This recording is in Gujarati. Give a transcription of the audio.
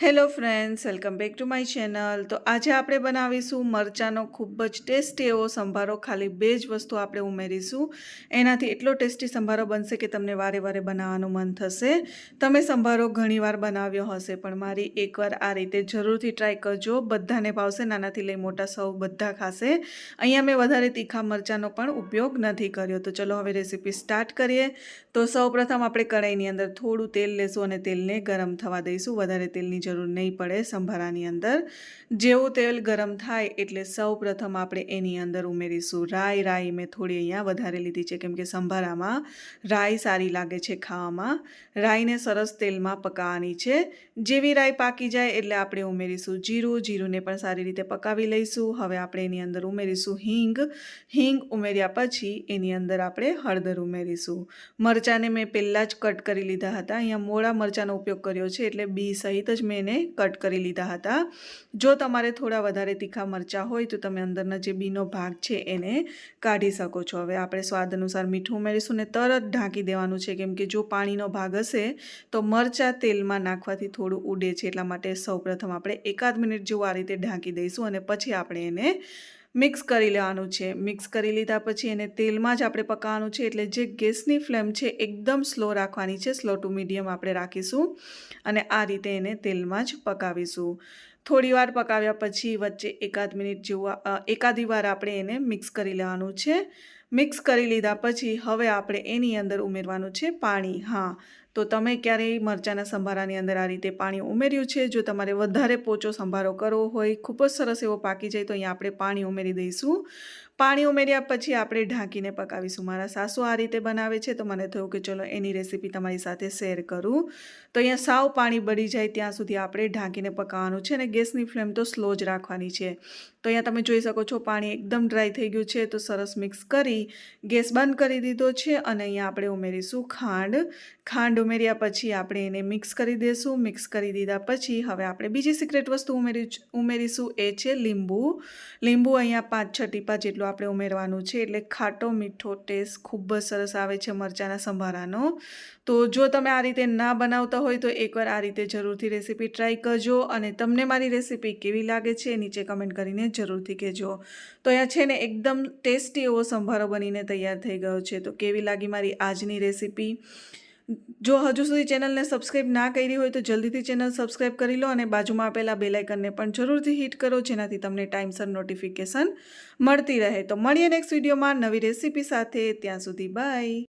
Hello friends, welcome back to my channel. તો આજે આપણે બનાવીશું મરચાંનો ખૂબ જ ટેસ્ટી એવો સંભારો. ખાલી બે જ વસ્તુ આપણે ઉમેરીશું. એનાથી એટલો ટેસ્ટી સંભારો બનશે કે તમને વારે વારે બનાવવાનું મન થશે. તમે સંભારો ઘણીવાર બનાવ્યો હશે, પણ મારી એકવાર આ રીતે જરૂરથી ટ્રાય કરજો. બધાને ભાવશે, નાનાથી લઈ મોટા સૌ બધા ખાશે. અહીંયા મેં વધારે તીખા મરચાંનો પણ ઉપયોગ નથી કર્યો. તો ચલો હવે રેસીપી સ્ટાર્ટ કરીએ. તો સૌપ્રથમ આપણે કઢાઈની અંદર થોડું તેલ લેશું અને તેલને ગરમ થવા દઈશું. વધારે તેલની જરૂર નહીં પડે સંભારાની અંદર. જેવું તેલ ગરમ થાય એટલે સૌ પ્રથમ આપણે એની અંદર ઉમેરીશું. રાઈ રાઈ મેં થોડી અહીંયા વધારે લીધી છે, કેમ કે સંભારામાં રાઈ સારી લાગે છે ખાવામાં. રાઈને સરસ તેલમાં પકાવવાની છે. જેવી રાઈ પાકી જાય એટલે આપણે ઉમેરીશું જીરું. જીરુંને પણ સારી રીતે પકાવી લઈશું. હવે આપણે એની અંદર ઉમેરીશું હિંગ. હિંગ ઉમેર્યા પછી એની અંદર આપણે હળદર ઉમેરીશું. મરચાંને મેં પહેલાં જ કટ કરી લીધા હતા. અહીંયા મોળા મરચાંનો ઉપયોગ કર્યો છે એટલે બી સહિત જ મેં એને કટ કરી લીધા હતા. જો તમારે થોડા વધારે તીખા મરચાં હોય તો તમે અંદરના જે બીનો ભાગ છે એને કાઢી શકો છો. હવે આપણે સ્વાદ અનુસાર મીઠું ઉમેરીશું ને તરત ઢાંકી દેવાનું છે. કેમ કે જો પાણીનો ભાગ હશે તો મરચાં તેલમાં નાખવાથી થોડું ઉડે છે. એટલા માટે સૌપ્રથમ આપણે એકાદ મિનિટ જેવું આ રીતે ઢાંકી દઈશું અને પછી આપણે એને મિક્સ કરી લેવાનું છે. મિક્સ કરી લીધા પછી એને તેલમાં જ આપણે પકાવવાનું છે. એટલે જે ગેસની ફ્લેમ છે એકદમ સ્લો રાખવાની છે. સ્લો ટુ મીડિયમ આપણે રાખીશું અને આ રીતે એને તેલમાં જ પકાવીશું. થોડી વાર પકાવ્યા પછી વચ્ચે એકાદ મિનિટ જેવું એકાદી વાર આપણે એને મિક્સ કરી લેવાનું છે. મિક્સ કરી લીધા પછી હવે આપણે એની અંદર ઉમેરવાનું છે પાણી. હા, તો તમે ક્યારેય મરચાંના સંભારાની અંદર આ રીતે પાણી ઉમેર્યું છે? જો તમારે વધારે પોચો સંભારો કરવો હોય, ખૂબ જ સરસ એવો પાકી જાય તો અહીંયા આપણે પાણી ઉમેરી દઈશું. પાણી ઉમેર્યા પછી આપણે ઢાંકીને પકાવીશું. મારા સાસુ આ રીતે બનાવે છે તો મને થયું કે ચલો એની રેસીપી તમારી સાથે શેર કરું. તો અહીંયા સાવ પાણી બળી જાય ત્યાં સુધી આપણે ઢાંકીને પકાવવાનું છે અને ગેસની ફ્લેમ તો સ્લો જ રાખવાની છે. તો અહીંયા તમે જોઈ શકો છો પાણી એકદમ ડ્રાય થઈ ગયું છે તો સરસ મિક્સ કરી ગેસ બંધ કરી દીધો છે અને અહીંયા આપણે ઉમેરીશું ખાંડ. ખાંડ ઉમેર્યા પછી આપણે એને મિક્સ કરી દઈશું મિક્સ કરી દીધા પછી હવે આપણે બીજી સિક્રેટ વસ્તુ ઉમેરી ઉમેરીશું, એ છે લીંબુ. લીંબુ અહીંયા પાંચ છ ટીપા જેટલું આપણે ઉમેરવાનું છે એટલે ખાટો મીઠો ટેસ્ટ ખૂબ જ સરસ આવે છે મરચાંના સંભારાનો. તો જો તમે આ રીતે ના બનાવતા હોય તો એકવાર આ રીતે જરૂરથી રેસીપી ટ્રાય કરજો અને તમને મારી રેસીપી કેવી લાગે છે નીચે કમેન્ટ કરીને જરૂરથી કહેજો. તો અહીંયા છે ને એકદમ ટેસ્ટી એવો સંભારો બનીને તૈયાર થઈ ગયો છે. તો કેવી લાગી મારી આજની રેસીપી? જો હજુ સુધી ચેનલને સબસ્ક્રાઈબ ના કરી હોય તો જલ્દીથી ચેનલ સબસ્ક્રાઈબ કરી લો અને બાજુમાં આપેલા બેલાઇકનને પણ જરૂરથી હિટ કરો જેનાથી તમને ટાઈમસર નોટિફિકેશન મળતી રહે. તો મળીએ નેક્સ્ટ વિડીયોમાં નવી રેસીપી સાથે. ત્યાં સુધી બાય.